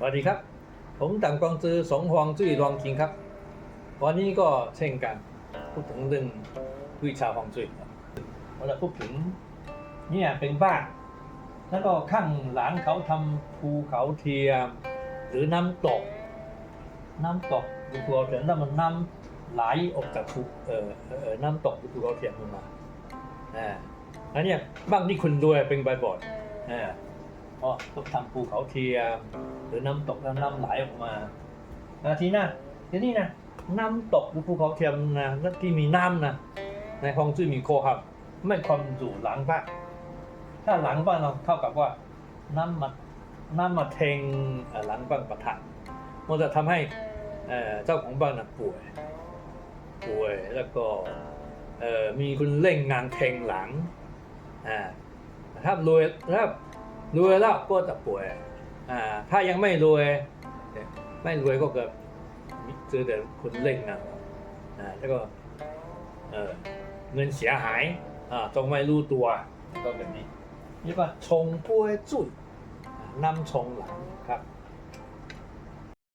สวัสดีครับ ผมต่างกวางจื้อสงหวงจุ้ยรองคิงครับ วันนี้ก็เช่นกัน พูดถึงเรื่องวิชาฮวงจุ้ยครับเราพูดถึงเนี่ยเป็นบ้านแล้วก็ข้างหลังเขาทำภูเขาเทียม หรือน้ำตก น้ำตกภูเขาเทียมนั่นมันน้ำไหลออกจากภูเอ่อเอ่อน้ำตกภูเขาเทียมลงมาอ่าอันนี้บ้านที่คุณรวยเป็นใบบอยอ่า เพราะต้องทำภูเขาเทียม หรือน้ำตกน้ำไหลออกมาอาทีน่ะทีนี้นะน้ำตกหรือภูเขาเทียมนะที่มีน้ำนะในห้องจุ้ยมีโคครับ ไม่ควรอยู่หลังบ้านถ้าหลังบ้านเราเท่ากับว่าน้ำมาน้ำมาเทงหลังบ้านประทัดมันจะทำให้เจ้าของบ้านนะป่วย ป่วยแล้วก็มีคนเร่งงานเทงหลังอ่าถ้ารวยถ้า รวยแล้วก็จะป่วยอ่าถ้ายังไม่รวย ไม่รวยก็เกิดเจอแต่คนเล่งนะอ่าแล้วก็เออเงินเสียหายอ่าต้องไม่รู้ตัวก็แบบนี้นี่ป่ะชงป่วยจุ้ยอ่านำชงหลังครับ